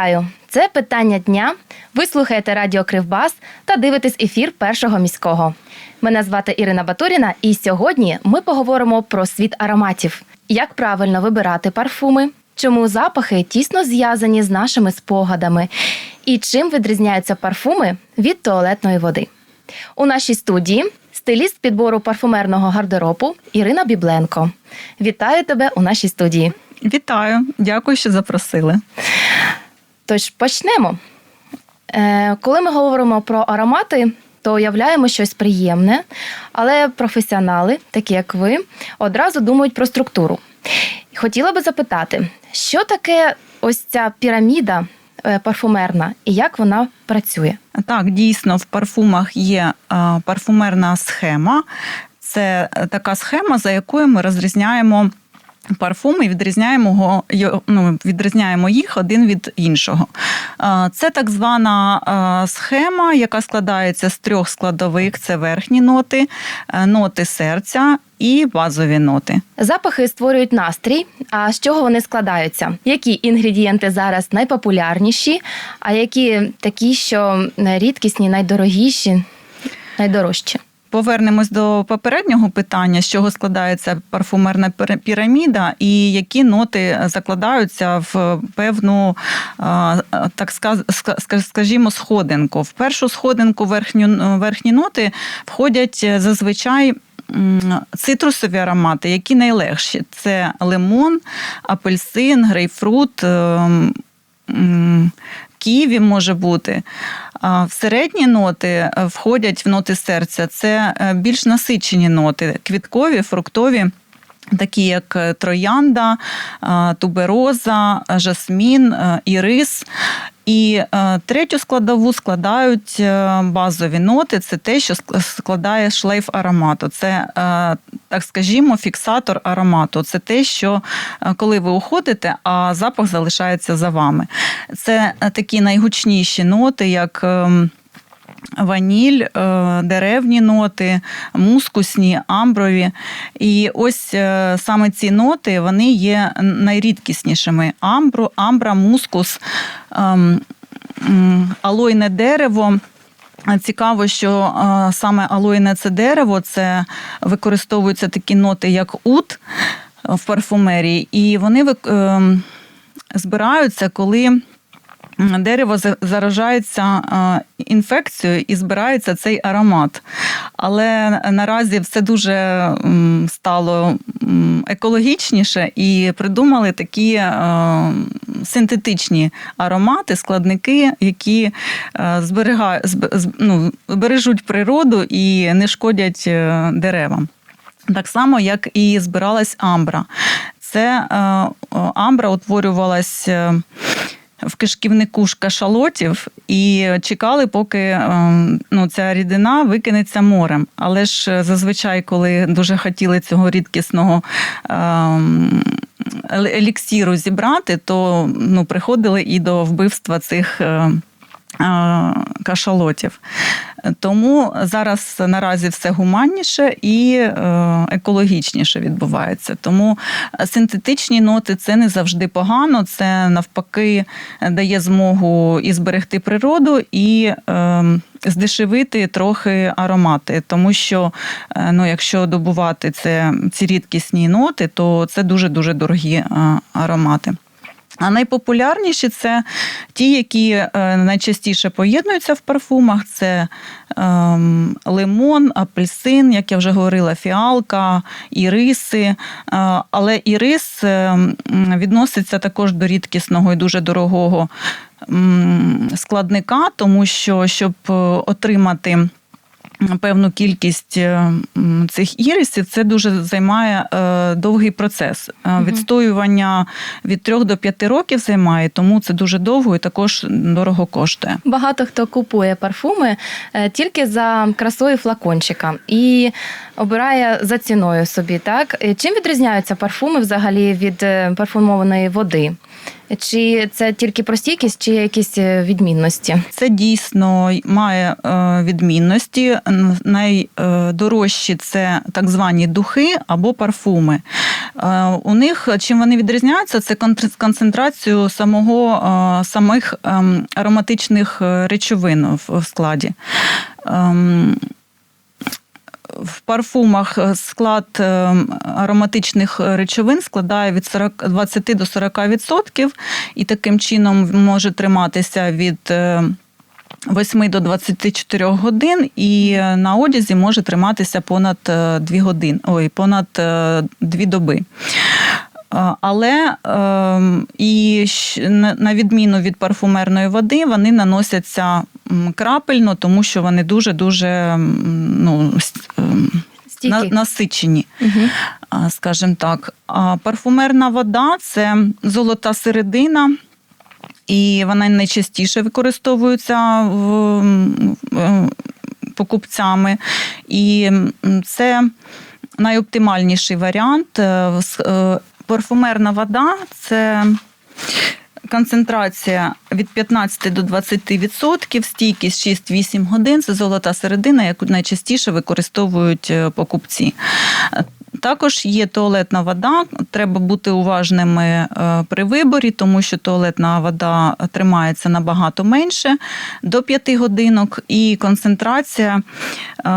Вітаю! Це питання дня. Ви слухаєте Радіо Кривбас та дивитесь ефір першого міського. Мене звати Ірина Батуріна, і сьогодні ми поговоримо про світ ароматів, як правильно вибирати парфуми, чому запахи тісно зв'язані з нашими спогадами, і чим відрізняються парфуми від туалетної води. У нашій студії стиліст підбору парфумерного гардеробу Ірина Бібленко. Вітаю тебе у нашій студії. Вітаю, дякую, що запросили. Тож почнемо. Е, коли ми говоримо про аромати, то уявляємо щось приємне, але професіонали, такі як ви, одразу думають про структуру. Хотіла би запитати, що таке ось ця піраміда е, парфумерна і як вона працює? Так, дійсно, в парфумах є е, парфумерна схема. Це така схема, за якою ми розрізняємо. Парфуми відрізняємо ну, відрізняємо їх один від іншого. Е, Це так звана е, схема, яка складається з трьох складових: це верхні ноти, е, ноти серця і базові ноти. Запахи створюють настрій. А з чого вони складаються? Які інгредієнти зараз найпопулярніші, а які такі, що рідкісні, найдорогіші, найдорожчі? Повернемось до попереднього питання, з чого складається парфумерна піраміда, і які ноти закладаються в певну, так скажімо, сходинку. В першу сходинку верхню, верхні ноти входять зазвичай. Цитрусові аромати, які найлегші: це лимон, апельсин, грейпфрут, ем, ківі може бути. В середні ноти е, входять в ноти серця. Це е, більш насичені ноти, квіткові, фруктові. Такі як е, троянда, тубероза, жасмін, ірис. І е, третю складову складають е, базові ноти. Це те, що складає шлейф аромату. Це, е, так скажімо, фіксатор аромату. Це те, що коли ви уходите, а запах залишається за вами. Це такі найгучніші ноти, як. Ваніль, е, деревні ноти, мускусні, амброві. І ось е, саме ці ноти вони є найрідкіснішими. Амбру, амбра, мускус, ем, алойне дерево. Цікаво, що е, саме алойне це дерево, це використовуються такі ноти, як ут в парфумерії, і вони ем, збираються, коли дерево заражається інфекцією і збирається цей аромат. Але наразі все дуже стало екологічніше і придумали такі е, синтетичні аромати, складники, які е, зберігають, зб- зб- ну, бережуть природу і не шкодять е, деревам. Так само, як і збиралась амбра. Це амбра утворювалась. В кишківнику ж кашалотів і чекали, поки е, ну, ця рідина викинеться морем. Але ж е, зазвичай, коли дуже хотіли цього рідкісного е, еліксіру зібрати, то ну, приходили і до вбивства цих. Е, е, Кашалотів. Тому зараз наразі все гуманніше і е, екологічніше відбувається. Тому синтетичні ноти це не завжди погано, це навпаки дає змогу і зберегти природу, і е, здешевити трохи аромати. Тому що е, ну, якщо добувати це, ці рідкісні ноти, то це дуже-дуже дорогі е, аромати. А найпопулярніші це ті, які е, найчастіше поєднуються в парфумах: це ем, лимон, апельсин, як я вже говорила, фіалка, іриси. Е, але ірис е, відноситься також до рідкісного і дуже дорогого складника, тому що щоб е, отримати певну кількість е, цих ірисів, це дуже займає е, довгий процес. Е, Відстоювання від 3 до 5 років займає, тому це дуже довго і також дорого коштує. Багато хто купує парфуми тільки за красою флакончика і обирає за ціною собі. Так чим відрізняються парфуми взагалі від парфумованої води? Чи це тільки про стійкість, чи якісь е, відмінності? Це дійсно має е, відмінності. Найдорожчі це так звані духи або парфуми. Е, У них чим вони відрізняються, це концентрацію самого е, самих ем, ароматичних е, речовин в- в складі. Парфумах склад е, ароматичних речовин складає від 40, 20 до 40 відсотків, і таким чином може триматися від е, 8 до 24 годин, і на одязі може триматися понад 2 години, ой, понад 2 доби. Е, Але е, і на відміну від парфумерної води, вони наносяться крапельно, тому що вони дуже дуже ну, ем, Стійкі? насичені, Угу. скажімо так. А парфумерна вода це золота середина. І вона найчастіше використовується в, в- покупцями. І це найоптимальніший варіант. Парфумерна вода це концентрація від 15 до 20 відсотків, стійкість 6-8 годин. Це золота середина, яку найчастіше використовують е, покупці. Також є туалетна вода. Треба бути уважними е, при виборі, тому що туалетна вода тримається набагато менше до 5 годинок, і концентрація е,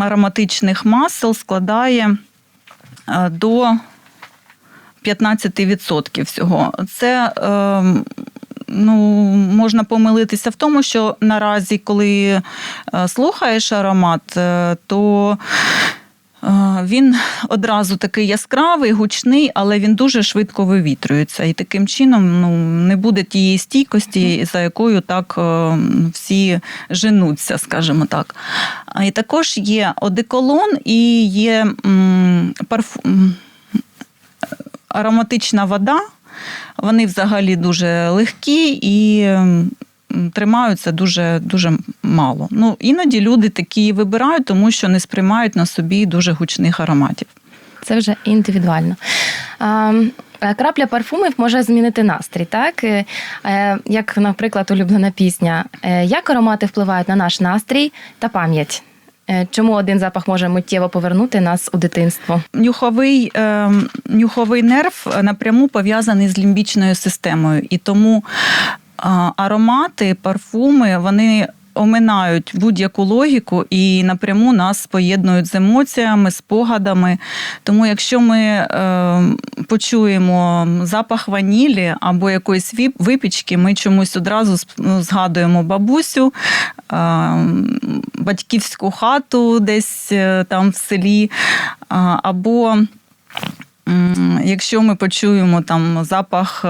ароматичних масел складає до 15% всього. Це е, ну, можна помилитися в тому, що наразі, коли е, слухаєш аромат, е, то е, він одразу такий яскравий, гучний, але він дуже швидко вивітрюється. І таким чином ну, не буде тієї стійкості, за якою так всі женуться, скажімо так. І також є одеколон і є парфум ароматична вода. Вони взагалі дуже легкі і тримаються дуже, дуже мало. Ну, іноді люди такі вибирають, тому що не сприймають на собі дуже гучних ароматів. Це вже індивідуально. Е, крапля парфумів може змінити настрій, так? Е, е, Як, наприклад, улюблена пісня. Як аромати впливають на наш настрій та пам'ять? Е, Чому один запах може миттєво повернути нас у дитинство? Нюховий, е, нюховий нерв напряму пов'язаний з лімбічною системою, і тому е, аромати, парфуми, вони. Оминають будь-яку логіку і напряму нас поєднують з емоціями, спогадами. Тому, якщо ми е, почуємо запах ванілі або якоїсь випічки, ми чомусь одразу ну, згадуємо бабусю, е, батьківську хату десь е, там в селі, а, або якщо ми почуємо там запах.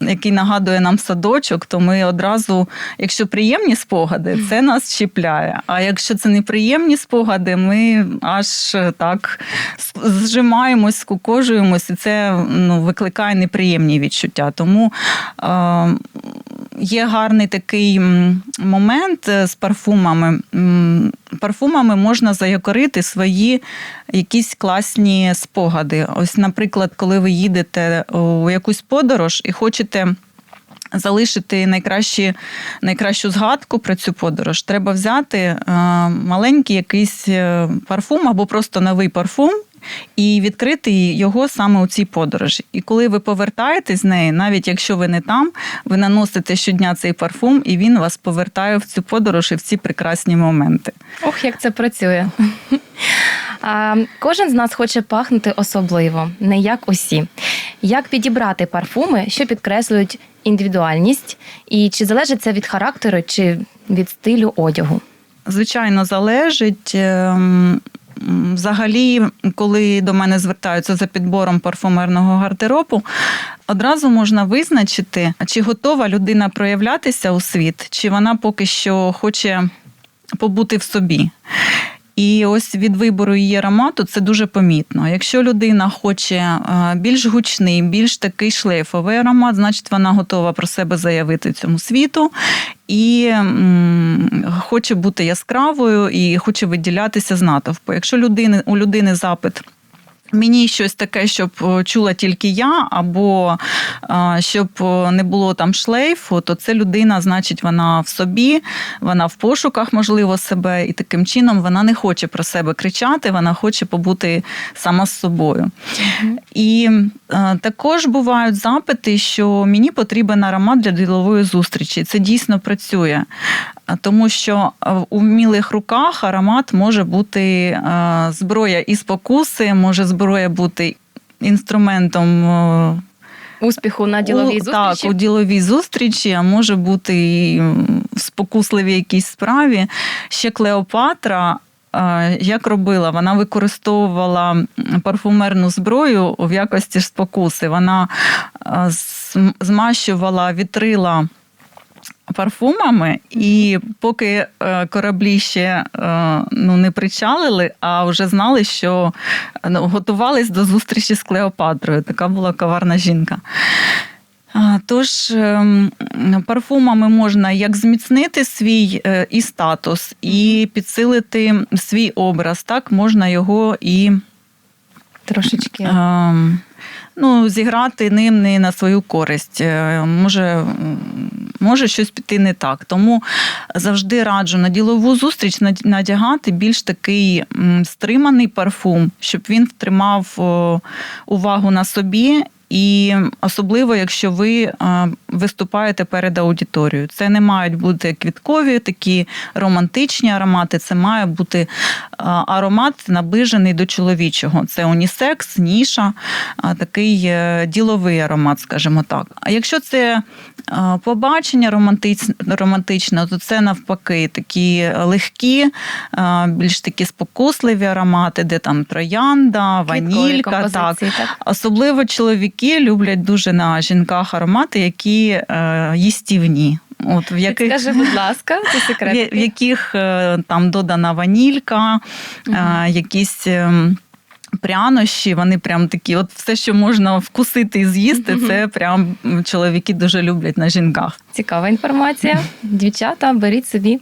Який нагадує нам садочок, то ми одразу, якщо приємні спогади, це нас чіпляє. А якщо це неприємні спогади, ми аж е, так зжимаємось, скукожуємось, і це ну, викликає неприємні відчуття. Тому е, є гарний такий момент е, з парфумами. Парфумами можна заякорити свої якісь класні спогади. Ось, наприклад, коли ви їдете у якусь подорож і хочете. Залишити найкращі, найкращу згадку про цю подорож, треба взяти е, маленький якийсь е, парфум або просто новий парфум і відкрити його саме у цій подорожі. І коли ви повертаєтесь з неї, навіть якщо ви не там, ви наносите щодня цей парфум, і він вас повертає в цю подорож і в ці прекрасні моменти. Ох, як це працює. А, Кожен з нас хоче пахнути особливо, не як усі. Як підібрати парфуми, що підкреслюють індивідуальність, і чи залежить це від характеру чи від стилю одягу? Звичайно, залежить. Взагалі, коли до мене звертаються за підбором парфумерного гардеробу, одразу можна визначити, чи готова людина проявлятися у світ, чи вона поки що хоче побути в собі. І ось від вибору її аромату це дуже помітно. Якщо людина хоче е, більш гучний, більш такий шлейфовий аромат, значить вона готова про себе заявити цьому світу і хоче бути яскравою і хоче виділятися з натовпу. Якщо людини, у людини запит Мені щось таке, щоб е, чула тільки я, або е, щоб е, не було там шлейфу, то це людина, значить, вона в собі, вона в пошуках, можливо, себе, і таким чином вона не хоче про себе кричати, вона хоче побути сама з собою. І е, також бувають запити, що мені потрібен аромат для ділової зустрічі. Це дійсно працює, тому що е, у вмілих руках аромат може бути е, зброя і спокуси, може зброя бути інструментом. е, Успіху на діловій зустрічі. Так, у діловій зустрічі, а може бути і в спокусливій якійсь справі. Ще Клеопатра. Як робила, вона використовувала парфумерну зброю в якості спокуси. Вона змащувала вітрила парфумами, і поки е, кораблі ще е, ну, не причалили, а вже знали, що ну, готувались до зустрічі з Клеопатрою. Така була коварна жінка. Тож ем, парфумами можна як зміцнити свій е, і статус, і підсилити свій образ, так можна його і Трошечки. ем, ну, зіграти ним не на свою користь. Е, Може, може щось піти не так. Тому завжди раджу на ділову зустріч надягати більш такий стриманий парфум, щоб він втримав увагу на собі. І особливо, якщо ви е, виступаєте перед аудиторією, це не мають бути квіткові, такі романтичні аромати. Це має бути е, аромат наближений до чоловічого. Це унісекс, ніша, е, такий діловий аромат, скажімо так. А якщо це побачення романтичне, то це навпаки такі легкі, більш такі спокусливі аромати, де там троянда, Квіткові ванілька. Так. так. Особливо чоловіки люблять дуже на жінках аромати, які е, їстівні. От в яких Скажи, будь ласка, це секрет. в яких е, там додана ванілька, е, якісь. ем, Прянощі, вони прям такі, от все, що можна вкусити і з'їсти, це прям чоловіки дуже люблять на жінках. Цікава інформація. Дівчата, беріть собі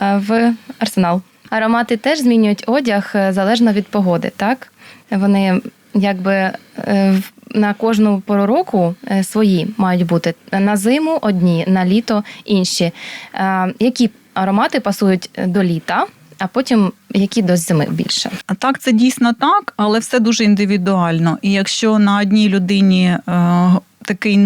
е, в арсенал. Аромати теж змінюють одяг е, залежно від погоди, так? Вони якби е, на кожну пору року е, свої мають бути. На зиму одні, на літо інші. Е, Які аромати пасують до літа, а потім які до зими більше? А так, це дійсно так, але все дуже індивідуально. І якщо на одній людині такий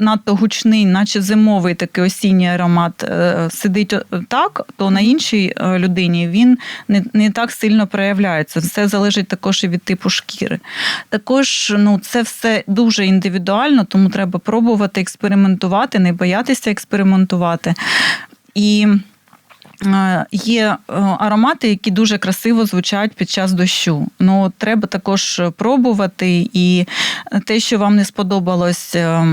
надто гучний, наче зимовий такий осінній аромат е, сидить так, то на іншій е, людині він не, не так сильно проявляється. Все залежить також і від типу шкіри. Також ну, це все дуже індивідуально, тому треба пробувати експериментувати, не боятися експериментувати. І Є е, аромати, які дуже красиво звучать під час дощу. Ну, треба також пробувати. І те, що вам не сподобалось е,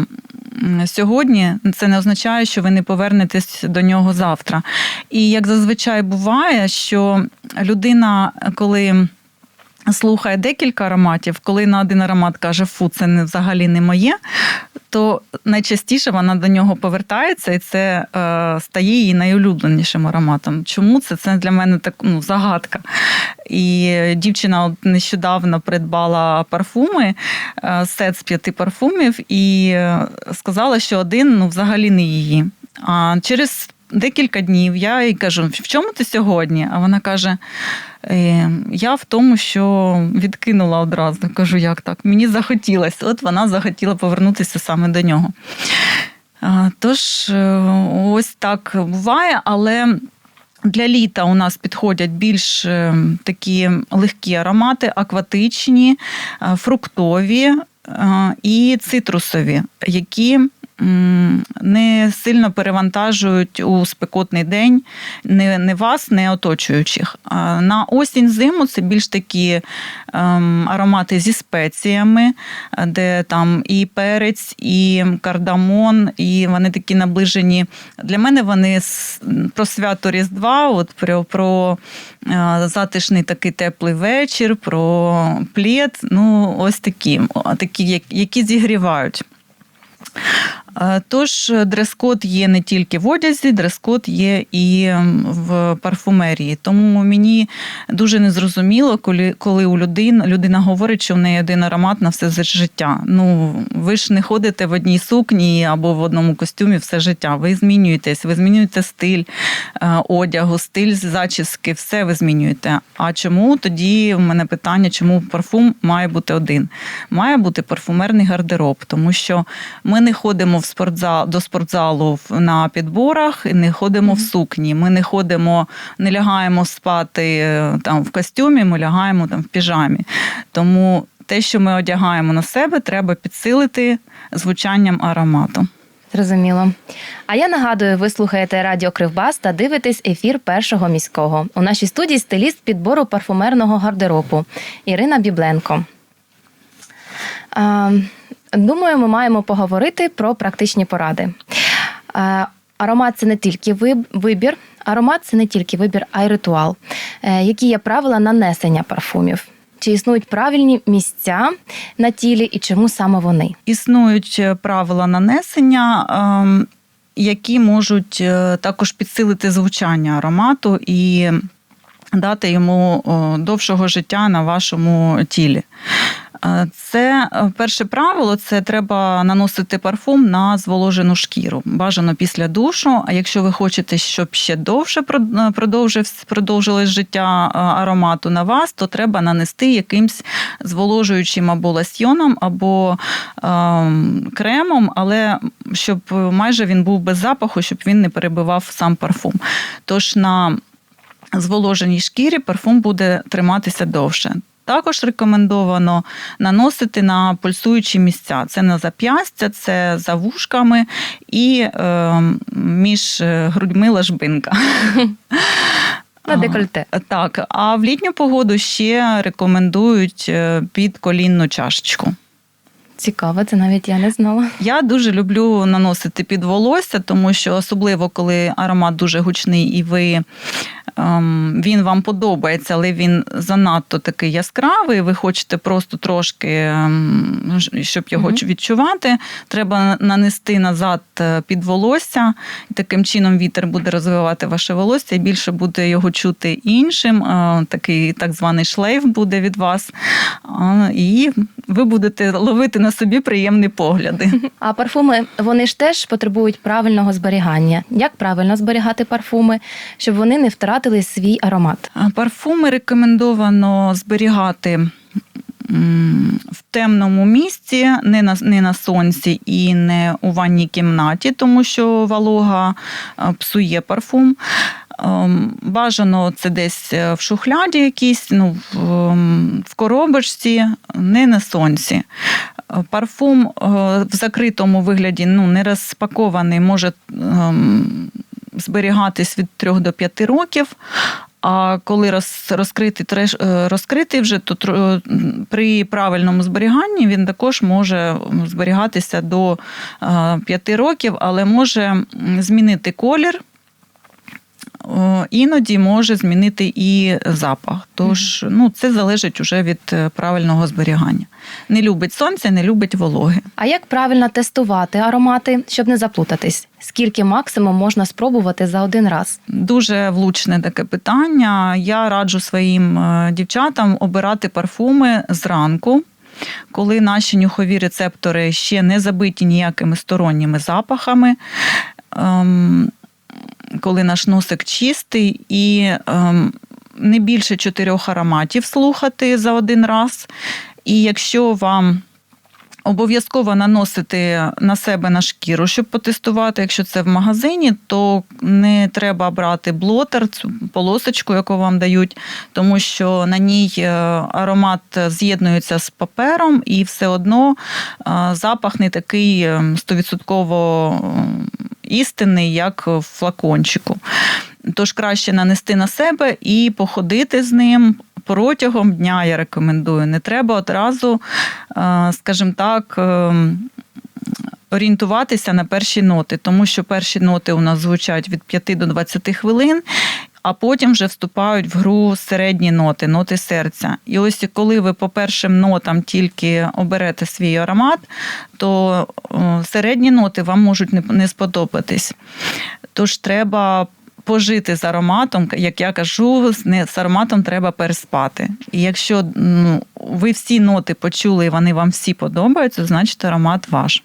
сьогодні, це не означає, що ви не повернетесь до нього завтра. І як зазвичай буває, що людина, коли слухає декілька ароматів, коли на один аромат каже Фу, це не взагалі не моє, то найчастіше вона до нього повертається, і це е, стає її найулюбленішим ароматом. Чому це? Це для мене так ну, загадка. І дівчина от нещодавно придбала парфуми, е, сет з п'яти парфумів, і е, сказала, що один ну, взагалі не її. А через декілька днів я їй кажу: в чому ти сьогодні? А вона каже. «Е, Я в тому, що відкинула одразу. Кажу, як так? Мені захотілося. От вона захотіла повернутися саме до нього. Тож, е, ось так буває, але. Для літа у нас підходять більш е, такі легкі аромати, акватичні, фруктові і цитрусові, які не сильно перевантажують у спекотний день не, не вас, не оточуючих. На осінь зиму це більш такі ем, аромати зі спеціями, де там і перець, і кардамон, і вони такі наближені. Для мене вони про свято Різдва, от про, про е, затишний такий теплий вечір, про плід. Ну, ось такі, такі які зігрівають. Е, Тож дрес-код є не тільки в одязі, дрес-код є і в парфумерії. Тому мені дуже незрозуміло, коли, коли у людини людина говорить, що в неї один аромат на все життя. Ну ви ж не ходите в одній сукні або в одному костюмі все життя. Ви змінюєтесь, ви змінюєте стиль е, одягу, стиль зачіски, все ви змінюєте. А чому тоді в мене питання, чому парфум має бути один? Має бути парфумерний гардероб, тому що ми не ходимо в спортзал до спортзалу на підборах, і не ходимо в сукні. Ми не ходимо, не лягаємо спати е, там в костюмі, ми лягаємо там в піжамі. Тому те, що ми одягаємо на себе, треба підсилити звучанням аромату. Зрозуміло. А я нагадую, ви слухаєте Радіо Кривбас та дивитесь ефір першого міського. У нашій студії стиліст підбору парфумерного гардеробу Ірина Бібленко. А, думаю, ми маємо поговорити про практичні поради. Аромат це не тільки вибір, аромат це не тільки вибір, а й ритуал. Е, які є правила нанесення парфумів? Чи існують правильні місця на тілі і чому саме вони? Існують е, правила нанесення, ем, які можуть е, також підсилити звучання аромату і дати йому довшого життя на вашому тілі. Це е, перше правило це треба наносити парфум на зволожену шкіру. Бажано після душу. А якщо ви хочете, щоб ще довше е, продовжилось життя е, аромату на вас, то треба нанести якимсь зволожуючим або лосьйоном, або ем, кремом, але щоб майже він був без запаху, щоб він не перебивав сам парфум. Тож на зволоженій шкірі парфум буде триматися довше. Також рекомендовано наносити на пульсуючі місця. Це на зап'ястя, це за вушками і е, між е, грудьми ложбинка. На декольте. Так, а в літню погоду ще рекомендують е, під колінну чашечку. Цікаво, це навіть я не знала. Я дуже люблю наносити під волосся, тому що особливо коли аромат дуже гучний і ви ем, він вам подобається, але він занадто такий яскравий. Ви хочете просто трошки, ем, щоб його Мгм. відчувати. Треба нанести назад е, під волосся, і таким чином вітер буде розвивати ваше волосся, і більше буде його чути іншим. Е, Такий так званий шлейф буде від вас. І ви будете ловити на собі приємні погляди. А парфуми вони ж теж потребують правильного зберігання. Як правильно зберігати парфуми, щоб вони не втратили свій аромат? А Парфуми рекомендовано зберігати в темному місці, не на, не на сонці і не у ванній кімнаті, тому що волога е, псує парфум. Ем, Бажано це десь е, в шухляді якійсь, ну, в, ем, в коробочці, не на сонці. Е, Парфум е, в закритому вигляді, ну, не розпакований, може ем, зберігатись від 3 до 5 років. А коли роз, розкритий, е, розкритий вже, то при правильному зберіганні він також може зберігатися до 5 років, але може змінити колір. О, Іноді може змінити і запах. Тож ну, це залежить уже від е, правильного зберігання. Не любить сонця, не любить вологи. А як правильно тестувати аромати, щоб не заплутатись? Скільки максимум можна спробувати за один раз? Дуже влучне таке питання. Я раджу своїм е, дівчатам обирати парфуми зранку, коли наші нюхові рецептори ще не забиті ніякими сторонніми запахами. Ем, Коли наш носик чистий і ем, не більше чотирьох ароматів слухати за один раз. І якщо вам Обов'язково наносити на себе на шкіру, щоб потестувати. Якщо це в магазині, то не треба брати блотер, цю полосочку, яку вам дають, тому що на ній е, аромат з'єднується з папером, і все одно е, запах не такий е, 100% істинний, як в флакончику. Тож краще нанести на себе і походити з ним. Протягом дня я рекомендую. Не треба одразу, е, скажімо так, е, орієнтуватися на перші ноти, тому що перші ноти у нас звучать від 5 до 20 хвилин. А потім вже вступають в гру середні ноти, ноти серця. І ось коли ви по першим нотам тільки оберете свій аромат, то середні ноти вам можуть не- сподобатись. Тож треба пожити з ароматом, як я кажу, з ароматом треба переспати. І якщо ну, ви всі ноти почули і вони вам всі подобаються, значить аромат ваш.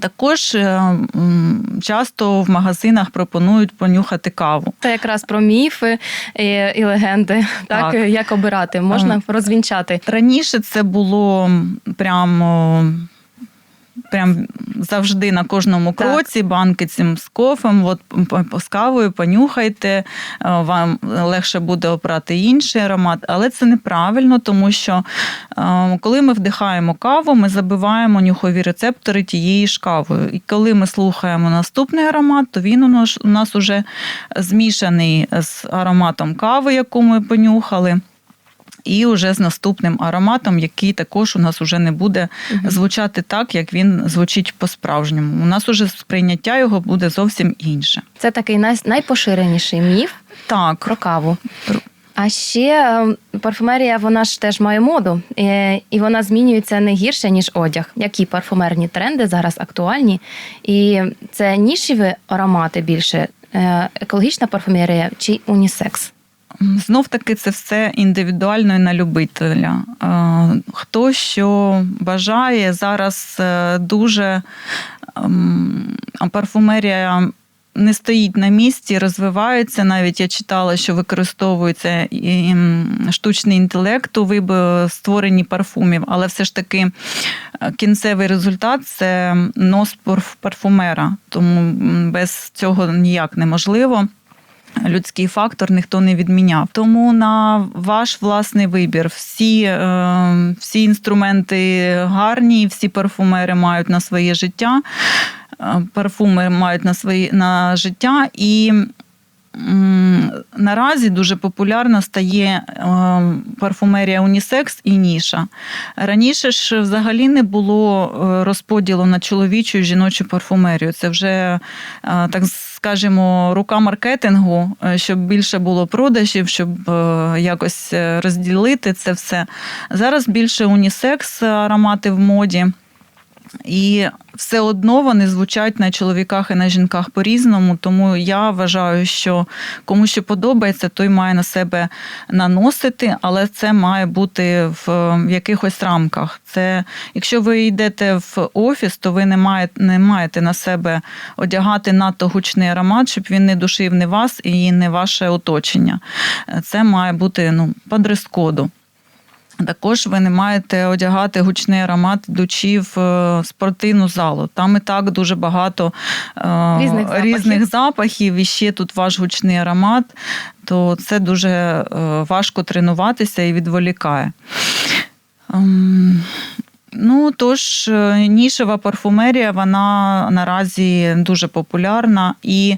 Також е, часто в магазинах пропонують понюхати каву. Це якраз про міфи і, і легенди. Так, Так. як обирати, можна розвінчати. Раніше це було прямо. Прям завжди на кожному Так. кроці банки цим з кофем, от з кавою понюхайте, е, вам легше буде обрати інший аромат, але це неправильно, тому що е, коли ми вдихаємо каву, ми забиваємо нюхові рецептори тієї ж кавою. І коли ми слухаємо наступний аромат, то він у нас, у нас уже змішаний з ароматом кави, яку ми понюхали. І вже з наступним ароматом, який також у нас уже не буде звучати так, як він звучить по-справжньому. У нас уже сприйняття його буде зовсім інше. Це такий най, найпоширеніший міф Так, про каву. А ще е, парфумерія, вона ж теж має моду, е, і вона змінюється не гірше, ніж одяг. Які парфумерні тренди зараз актуальні? І це нішеві аромати більше, е, екологічна парфумерія чи унісекс? Знов таки це все індивідуально і на любителя. Е, Хто що бажає зараз е, дуже ем, парфумерія. Не стоїть на місці, розвивається. Навіть я читала, що використовується і штучний інтелект у виб- створенні парфумів, але все ж таки е, кінцевий результат це нос парфумера. Тому без цього ніяк неможливо. Людський фактор ніхто не відміняв. Тому на ваш власний вибір. Всі, е, всі інструменти гарні, всі парфумери мають на своє життя, е, парфуми мають на своє на життя. І наразі дуже популярна стає е, парфумерія унісекс і ніша. Раніше ж взагалі не було е, розподілу на чоловічу і жіночу парфумерію. Це вже, е, так скажемо, рука маркетингу, е, щоб більше було продажів, щоб е, якось е, розділити це все. Зараз більше унісекс аромати в моді. І все одно вони звучать на чоловіках і на жінках по-різному. Тому я вважаю, що кому що подобається, той має на себе наносити, але це має бути в якихось рамках. Це якщо ви йдете в офіс, то ви не маєте, не маєте на себе одягати надто гучний аромат, щоб він не душив не вас і не ваше оточення. Це має бути ну, по дрес-коду. Також ви не маєте одягати гучний аромат, ідучи в е, спортивну залу. Там і так дуже багато е, Різних запахів. різних запахів, і ще тут ваш гучний аромат, то це дуже е, важко тренуватися і відволікає. Ну, тож, е, нішева парфумерія, вона наразі дуже популярна. І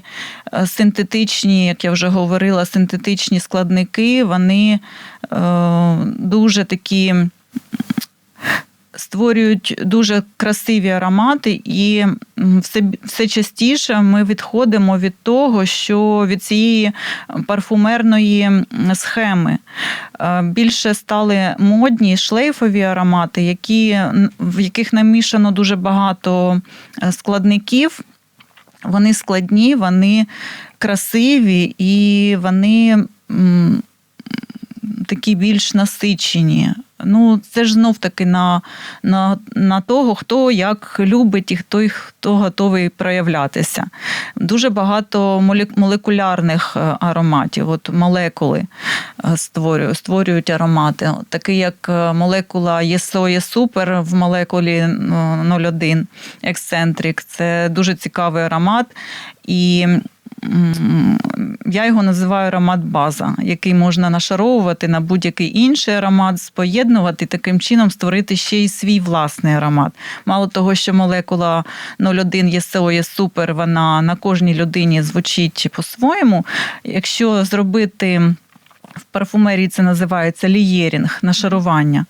е, синтетичні, як я вже говорила, синтетичні складники, вони е, дуже такі створюють дуже красиві аромати, і все, все частіше ми відходимо від того, що від цієї парфумерної схеми. Е, Більше стали модні шлейфові аромати, які, в яких намішано дуже багато е, складників. Вони складні, вони красиві і вони такі більш насичені. Ну, це ж знов таки на, на, на того, хто як любить і хто, хто готовий проявлятися. Дуже багато молекулярних е, ароматів, от молекули е, створюють, створюють аромати. Такий як е, молекула ЄСО є супер в молекулі е, 01 ексцентрик. Це дуже цікавий аромат. І я його називаю аромат база, який можна нашаровувати на будь-який інший аромат, споєднувати, таким чином створити ще й свій власний аромат. Мало того, що молекула 01 ЄСО є супер, вона на кожній людині звучить по-своєму. Якщо зробити в парфумерії це називається лієрінг, нашарування.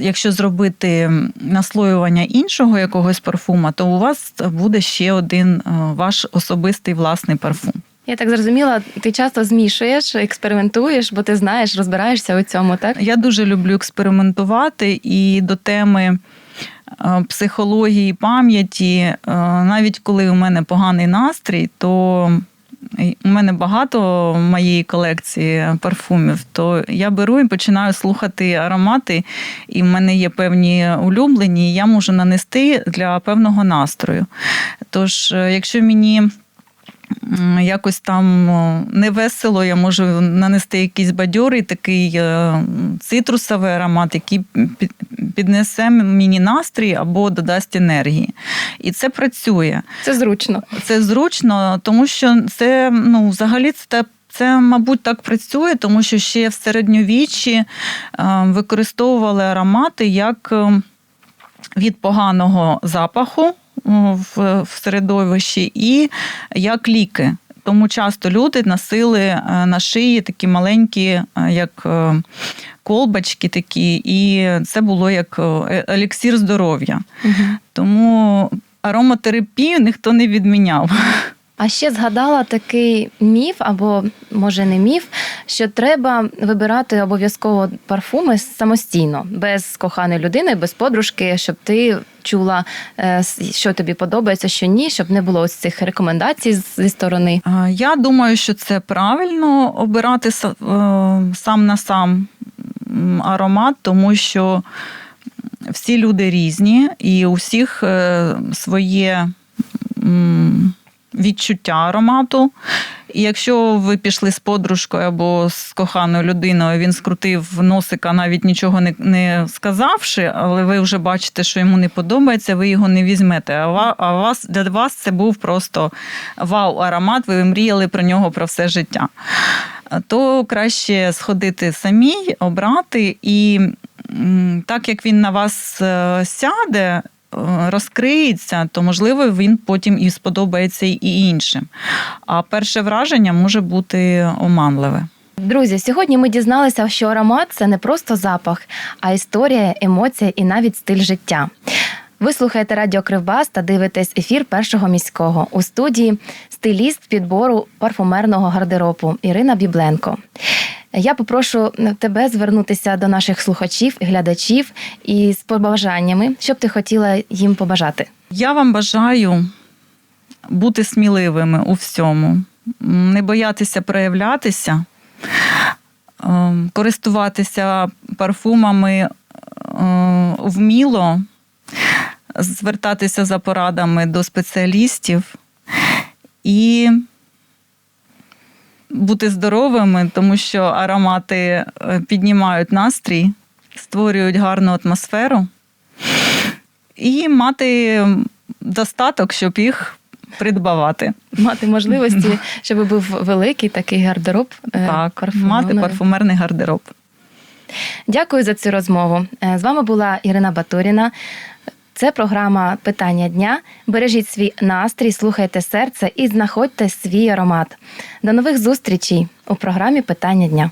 Якщо зробити наслоювання іншого якогось парфума, то у вас буде ще один е, ваш особистий власний парфум. Я так зрозуміла, ти часто змішуєш, експериментуєш, бо ти знаєш, розбираєшся у цьому, так? Я дуже люблю експериментувати і до теми е, психології пам'яті, е, навіть коли у мене поганий настрій, то у мене багато моєї колекції парфумів, то я беру і починаю слухати аромати, і в мене є певні улюблені, і я можу нанести для певного настрою. Тож, е, якщо мені якось там о, не весело, я можу нанести якийсь бадьорий такий е, цитрусовий аромат, який піднесе мені настрій або додасть енергії. І це працює. Це зручно. Це зручно, тому що це ну, взагалі це. Це, мабуть, так працює, тому що ще в середньовіччі е, використовували аромати як е, від поганого запаху в, в середовищі і як ліки. Тому часто люди носили е, на шиї такі маленькі, е, як е, колбочки такі, і це було як еліксір здоров'я. Угу. Тому ароматерапію ніхто не відміняв. А ще згадала такий міф, або може не міф, що треба вибирати обов'язково парфуми самостійно, без коханої людини, без подружки, щоб ти чула, е, що тобі подобається, що ні, щоб не було ось цих рекомендацій зі сторони. Я думаю, що це правильно обирати е, сам на сам аромат, тому що всі люди різні, і у всіх е, своє відчуття аромату. І якщо ви пішли з подружкою або з коханою людиною, він скрутив носика, навіть нічого не, не сказавши, але ви вже бачите, що йому не подобається, ви його не візьмете. А вас для вас це був просто вау-аромат, ви мріяли про нього про все життя. То краще сходити самій, обрати, і так як він на вас е, сяде. Розкриється, то можливо він потім і сподобається і іншим. А перше враження може бути оманливе. Друзі, сьогодні ми дізналися, що аромат це не просто запах, а історія, емоція і навіть стиль життя. Ви слухаєте Радіо Кривбас та дивитесь ефір першого міського у студії стиліст підбору парфумерного гардеробу Ірина Бібленко. Я попрошу тебе звернутися до наших слухачів, і глядачів і з побажаннями, що б ти хотіла їм побажати. Я вам бажаю бути сміливими у всьому, не боятися проявлятися, ем, користуватися парфумами е, вміло, звертатися за порадами до спеціалістів і бути здоровими, тому що аромати е, піднімають настрій, створюють гарну атмосферу і мати достаток, щоб їх придбавати. Мати можливості, щоб був великий такий гардероб. е, так, парфумерний. мати парфумерний гардероб. Дякую за цю розмову. Е, З вами була Ірина Батуріна. Це програма Питання дня. Бережіть свій настрій, слухайте серце і знаходьте свій аромат. До нових зустрічей у програмі Питання дня.